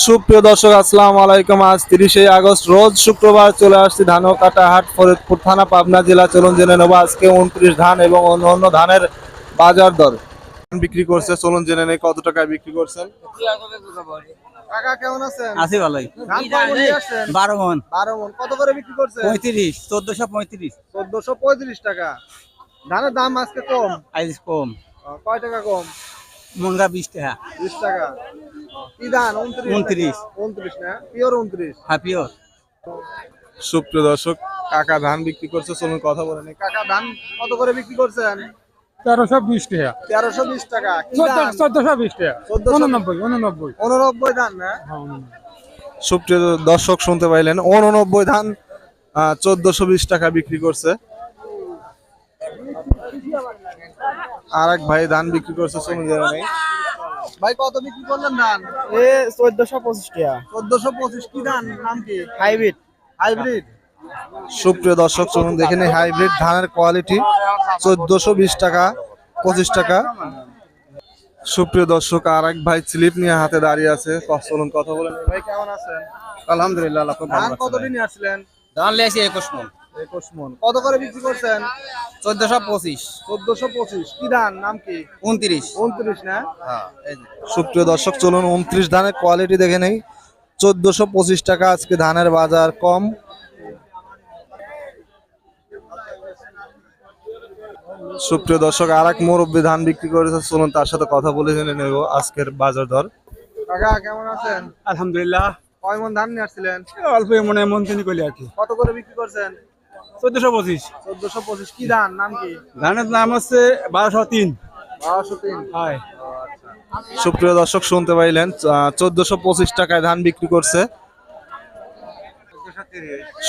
সুপ্রিয় দর্শক আসসালামু আলাইকুম। আজ তিরিশে আগস্ট রোজ শুক্রবার চলে আসছি ধান ও কাটা হাট ফরিদপুর থানা পাবনা জেলা। চলুন জেনে নেব আজকে উনত্রিশ ধান এবং অন্য অন্য ধানের বাজার দর। বিক্রি করছে চলুন জেনে নেই কত টাকায় বিক্রি করছেন। কাকা কেমন আছেন? আছি ভালোই। বারো মন। বারো মন। কত করে বিক্রি করছেন? পঁয়ত্রিশ চোদ্দশো পঁয়ত্রিশ। চোদ্দশো পঁয়ত্রিশ টাকা। ধানের দাম আজকে কম? আইস কম। কয় টাকা কম? মনগা বিশ টাকা। বিশ টাকা। কি ধান উনত্রিশ। উনত্রিশ। উনত্রিশ না? পিওর উনত্রিশ। হ্যাঁ পিওর। সুপ্রিয় দর্শক কাকা ধান বিক্রি করছে চলুন কথা বলে নি কাকা ধান কত করে বিক্রি করছেন? তেরোশো বিশ টাকা। তেরোশো বিশ টাকা? চোদ্দশো বিশ টাকা। উননব্বই উননব্বই। উননব্বই ধান না? হ্যাঁ। সুপ্রিয় দর্শক শুনতে পাইলেন উননব্বই ধান চোদ্দশো বিশ টাকা বিক্রি করছে। আর এক ভাই ধান বিক্রি করছে জেনে নেই। ভাই কত বিক্রি করলেন ধান? এ চোদ্দশো পঁচিশ টাকা। চোদ্দশো পঁচিশ কি ধান? নাম কি? হাইব্রিড। হাইব্রিড? সুপ্রিয় দর্শক শুনুন দেখে নিই হাইব্রিড ধানের কোয়ালিটি। চোদ্দশো বিশ টাকা পঁচিশ টাকা। সুপ্রিয় দর্শক আর এক ভাই স্লিপ নিয়ে হাতে দাঁড়িয়ে আছে। চলুন কথা বলেন ভাই কেমন আছেন? আলহামদুলিল্লাহ ধান কতদিন নিয়ে আসছিলেন? ধান লেছি একুশ মন। একুশ মন। কত করে বিক্রি করছেন? চোদ্দশো পঁচিশ। চোদ্দশো পঁচিশ। কি ধান? নাম কি? উনত্রিশ। উনত্রিশ না? হ্যাঁ এই সুপ্রিয় দর্শক চলুন উনত্রিশ ধানের কোয়ালিটি দেখে নেই। চোদ্দশো পঁচিশ টাকা আজকে ধানের বাজার কম। সুপ্রিয় দর্শক আর এক মুরব্বী ধান বিক্রি করেছে। চলুন তার সাথে কথা বলে জেনে নেব আজকের বাজার দর। কাকা কেমন আছেন? আলহামদুলিল্লাহ। কয় মন ধান নিয়ে আসছিলেন? অল্প মনে হয় মন তিনি করলি আর কি। কত করে বিক্রি করছেন? চোদ্দশো পঁচিশ। চোদ্দশো পঁচিশ কি ধান? নাম কি? ধানের নাম হচ্ছে বারোশো তিন। বারোশো তিন। হয়। সুপ্রিয় দর্শক শুনতে পাইলেন চোদ্দশো পঁচিশ টাকায় ধান বিক্রি করছে।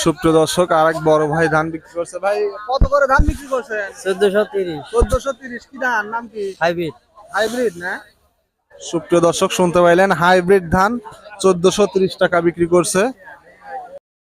সুপ্রিয় দর্শক আর এক বড় ভাই ধান বিক্রি করছে। ভাই কত করে ধান বিক্রি করছেন? চোদ্দশো তিরিশ। চোদ্দশো তিরিশ কি ধান? নাম কি? হাইব্রিড। হাইব্রিড না? সুপ্রিয় দর্শক শুনতে পাইলেন হাইব্রিড ধান চোদ্দশো তিরিশ টাকা বিক্রি করছে।